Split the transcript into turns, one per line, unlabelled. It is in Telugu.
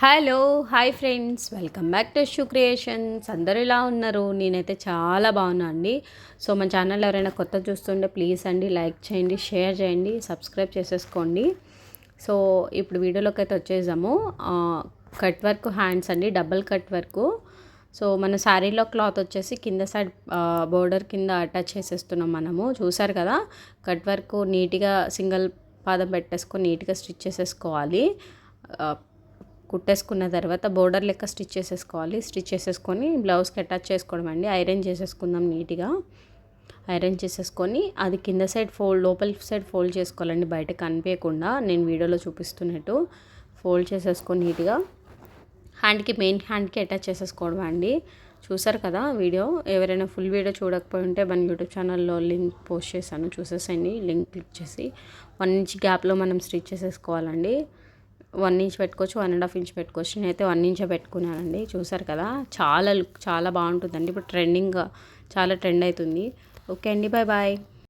Hello hi friends welcome back to shoe creations అందరూ ఇలా ఉన్నారు? నేనైతే చాలా బాగున్నా అండి. సో మన ఛానల్ ఎవరైనా కొత్త చూస్తుంటే ప్లీజ్ అండి లైక్ చేయండి షేర్ చేయండి సబ్స్క్రైబ్ చేసేసుకోండి. సో ఇప్పుడు వీడియోలోకి అయితే వచ్చేసాము. కట్ వర్క్ హ్యాండ్స్ అండి డబుల్ కట్ వర్క్ సో మన శారీలో క్లాత్ వచ్చేసి కింద సైడ్ బోర్డర్ కింద అటాచ్ చేసేస్తున్నాం మనము. చూసారు కదా? కట్ వర్క్ నీట్గా సింగిల్ పాదం పెట్టేసుకొని నీట్గా స్టిచ్ చేసేసుకోవాలి. కుట్టేసుకున్న తర్వాత బోర్డర్ లెక్క స్టిచ్ చేసేసుకోవాలి. స్టిచ్ చేసేసుకొని బ్లౌజ్కి అటాచ్ చేసుకోవడం అండి. ఐరన్ చేసేసుకుందాం నీట్గా. ఐరన్ చేసేసుకొని అది కింద సైడ్ ఫోల్డ్ లోపల సైడ్ ఫోల్డ్ చేసుకోవాలండి. బయట కనిపించకుండా నేను వీడియోలో చూపిస్తున్నట్టు ఫోల్డ్ చేసేసుకొని నీట్గా. హ్యాండ్కి మెయిన్ హ్యాండ్కి అటాచ్ చేసేసుకోవడం అండి. చూసారు కదా వీడియో? ఎవరైనా ఫుల్ వీడియో చూడకపోయి ఉంటే మన యూట్యూబ్ ఛానల్లో లింక్ పోస్ట్ చేశాను. చూసేసండి లింక్ క్లిక్ చేసి వన్ ఇంచ్ గ్యాప్లో మనం స్టిచ్ చేసేసుకోవాలండి. వన్ ఇంచ్ పెట్టుకోవచ్చు వన్ అండ్ హాఫ్ ఇంచ్ పెట్టుకోవచ్చు. నేనైతే వన్ ఇంచే పెట్టుకున్నానండి. చూసారు కదా చాలా లుక్ చాలా బాగుంటుందండి. ఇప్పుడు ట్రెండింగ్ చాలా ట్రెండ్ అవుతుంది. ఓకే అండి బాయ్ బాయ్.